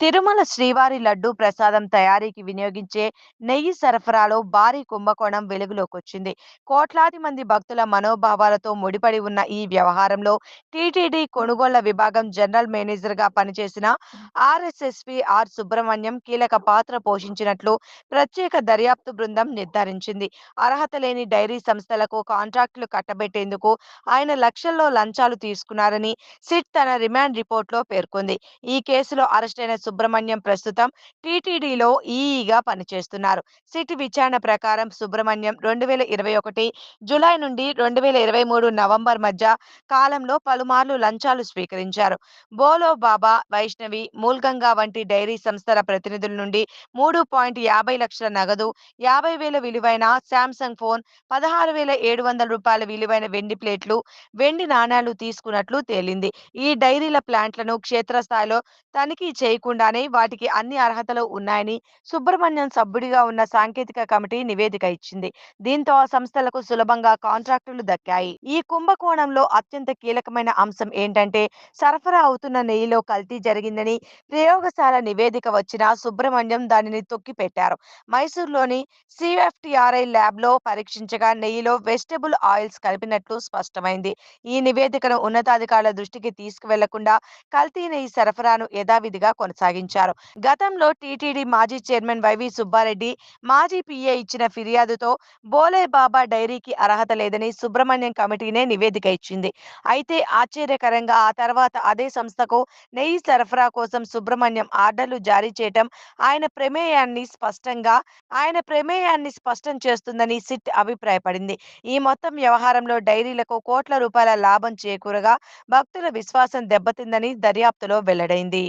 తిరుమల శ్రీవారి లడ్డూ ప్రసాదం తయారీకి వినియోగించే నెయ్యి సరఫరాలో భారీ కుంభకోణం వెలుగులోకొచ్చింది. కోట్లాది మంది భక్తుల మనోభావాలతో ముడిపడి ఉన్న ఈ వ్యవహారంలో టీటీడీ కొనుగోళ్ళ విభాగం జనరల్ మేనేజర్గా పనిచేసిన ఆర్ఎస్ఎస్పి ఆర్ సుబ్రహ్మణ్యం కీలక పాత్ర పోషించినట్లు ప్రత్యేక దర్యాప్తు బృందం నిర్ధారించింది. అర్హత లేని డైరీ సంస్థలకు కాంట్రాక్టులు కట్టబెట్టేందుకు ఆయన లక్షల్లో లంచాలు తీసుకున్నారని సిట్ తన రిమాండ్ రిపోర్ట్లో పేర్కొంది. ఈ కేసులో అరెస్టైన సుబ్రహ్మణ్యం ప్రస్తుతం టీటీడీలో ఈఈగా పనిచేస్తున్నారు. సిట్ విచారణ ప్రకారం సుబ్రహ్మణ్యం రెండు వేల ఇరవై ఒకటి జులై నుండి రెండు వేల ఇరవై మూడు నవంబర్ మధ్య కాలంలో పలుమార్లు లంచాలు స్వీకరించారు. బోలో బాబా వైష్ణవి మూల్గంగా వంటి డైరీ సంస్థల ప్రతినిధుల నుండి మూడు పాయింట్ యాభై లక్షల నగదు యాభై వేల విలువైన శాంసంగ్ ఫోన్ పదహారు వేల ఏడు వందల రూపాయల విలువైన వెండి ప్లేట్లు వెండి నాణాలు తీసుకున్నట్లు తేలింది. ఈ డైరీల ప్లాంట్లను క్షేత్రస్థాయిలో తనిఖీ చేయకుండా చేయకుండానే వాటికి అన్ని అర్హతలు ఉన్నాయని సుబ్రహ్మణ్యం సభ్యుడిగా ఉన్న సాంకేతిక కమిటీ నివేదిక ఇచ్చింది. దీంతో ఆ సంస్థలకు సులభంగా కాంట్రాక్టులు దక్కాయి. ఈ కుంభకోణంలో అత్యంత కీలకమైన అంశం ఏంటంటే సరఫరా అవుతున్న నెయ్యిలో కల్తీ జరిగిందని ప్రయోగశాల నివేదిక వచ్చినా సుబ్రహ్మణ్యం దానిని తొక్కిపెట్టారు. మైసూర్లోని సిఎఫ్టిఆర్ఐ ల్యాబ్లో పరీక్షించగా నెయ్యిలో వెజిటబుల్ ఆయిల్స్ కలిపినట్లు స్పష్టమైంది. ఈ నివేదికను ఉన్నతాధికారుల దృష్టికి తీసుకువెళ్ళకుండా కల్తీ నెయ్యి సరఫరాను యథావిధిగా కొనసాగించారు. గతంలో టీటీడీ మాజీ చైర్మన్ వైవి సుబ్బారెడ్డి మాజీ పిఏ ఇచ్చిన ఫిర్యాదుతో బోలే బాబా డైరీకి అర్హత లేదని సుబ్రహ్మణ్యం కమిటీనే నివేదిక ఇచ్చింది. అయితే ఆశ్చర్యకరంగా ఆ తర్వాత అదే సంస్థకు నెయ్యి సరఫరా కోసం సుబ్రహ్మణ్యం ఆర్డర్లు జారీ చేయటం ఆయన ప్రమేయాన్ని స్పష్టంగా ఆయన ప్రమేయాన్ని స్పష్టం చేస్తుందని సిట్ అభిప్రాయపడింది. ఈ మొత్తం వ్యవహారంలో డైరీలకు కోట్ల రూపాయల లాభం చేకూరగా భక్తుల విశ్వాసం దెబ్బతిందని దర్యాప్తులో వెల్లడైంది.